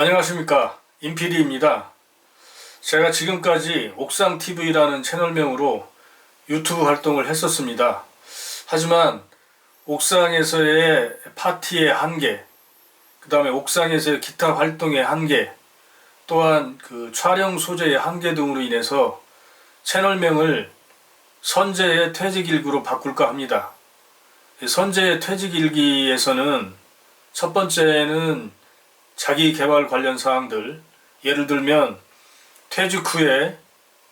안녕하십니까 임PD입니다. 제가 지금까지 옥상TV라는 채널명으로 유튜브 활동을 했었습니다. 하지만 옥상에서의 파티의 한계, 그 다음에 옥상에서의 기타 활동의 한계, 또한 그 촬영 소재의 한계 등으로 인해서 채널명을 선제의 퇴직일기로 바꿀까 합니다. 이 선제의 퇴직일기에서는 첫 번째는 자기 개발 관련 사항들, 예를 들면 퇴직 후에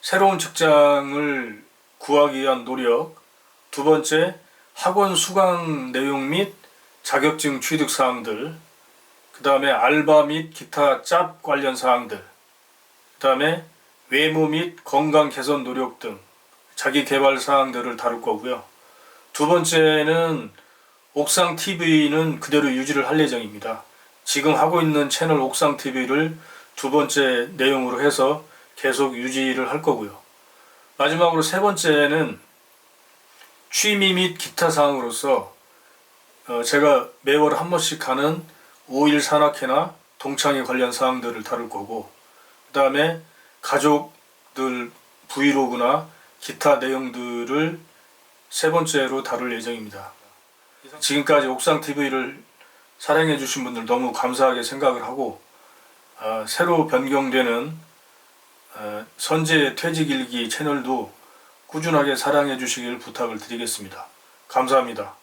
새로운 직장을 구하기 위한 노력, 두 번째 학원 수강 내용 및 자격증 취득 사항들, 그 다음에 알바 및 기타 짭 관련 사항들, 그 다음에 외모 및 건강 개선 노력 등 자기 개발 사항들을 다룰 거고요. 두 번째는 옥상 TV는 그대로 유지를 할 예정입니다. 지금 하고 있는 채널 옥상 TV를 두 번째 내용으로 해서 계속 유지를 할 거고요. 마지막으로 세 번째는 취미 및 기타 사항으로서 어, 제가 매월 한 번씩 하는 5일 산악회나 동창회 관련 사항들을 다룰 거고 그 다음에 가족들 브이로그나 기타 내용들을 세 번째로 다룰 예정입니다. 지금까지 옥상 TV를 사랑해 주신 분들 너무 감사하게 생각을 하고 어, 새로 변경되는 어, 선제 퇴직일기 채널도 꾸준하게 사랑해 주시길 부탁을 드리겠습니다. 감사합니다.